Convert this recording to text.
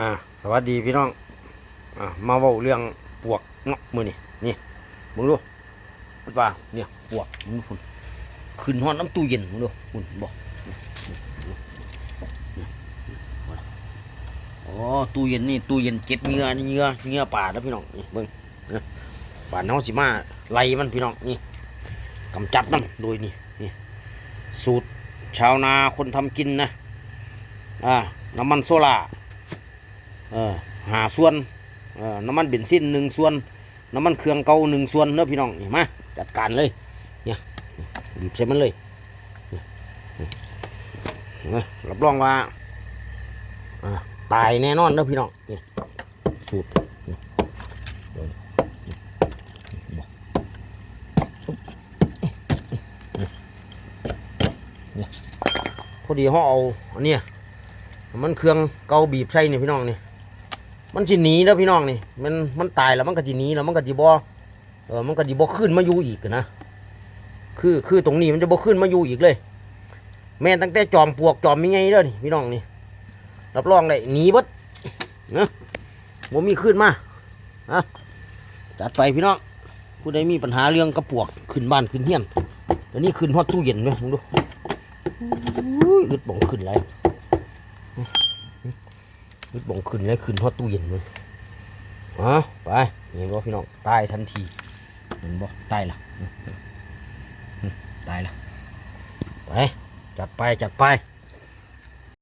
อ่าสวัสดีพี่น้องอ่ามาเว้าเรื่องปวกเนาะมือนี้นี่มึงดูมันว่าเนี่ยปวกมึงคุณขึ้นฮอดน้ำตู้เย็นมึงดูคุณบ่อ๋อตู้เย็นนี่ตู้เย็นเก็บเงือเงือเงือป่าแล้วพี่น้องนี่เบิ่งป่าเนาสิมาไล่มันพี่น้องนี่กำจัดมันโดยนี่นี่สูตรชาวนาคนทำกินนะอ่าน้ำมันโซล่า เออหาส่วนเออน้ำมันเบนซินหนึ่งส่วน น้ำมันเครื่องเก่าหนึ่งส่วนเนอะพี่น้องนี่มาจัดการเลยเนี่ยบีบใส่มันเลยนี่ยเห็นไหมรับรองว่าตายแน่นอนเนอะพี่น้องนี่สูตรนี่เดี๋ยวนี่บอกนี่พอดีเขาเอาอันนี้น้ำมันเครื่องเก่าบีบใส่เนี่ยพี่น้องนี่ มันสิหนีแล้วพี่น้องนี่ มันมันตายแล้วมันก็สิหนีแล้วมันก็สิบ่เออมันก็สิบ่ขึ้นมาอยู่อีกนะคือคือตรงนี้มันจะบ่ขึ้นมาอยู่อีกเลย แม่ตั้งแต่จอมปวกจอมมีไงเด้อนี่พี่น้องนี่รับรองได้หนีบิดนะบ่มีขึ้นมาอะจัดไปพี่น้องผู้ใดมีปัญหาเรื่องกระปวกขึ้นบ้านขึ้นเฮียนเดี๋ยวนี้ขึ้นฮอดตู้เย็นเลยมึงดูอึดบ่งขึ้นเล ยยึดบ่งขึ้นแลยขึ้นฮอดตู้เย็นเลยอ๋อไปเห็นบ่พี่น้องตายทันทีเห็นบ่ตายละตายละไปจัดไปจัดไป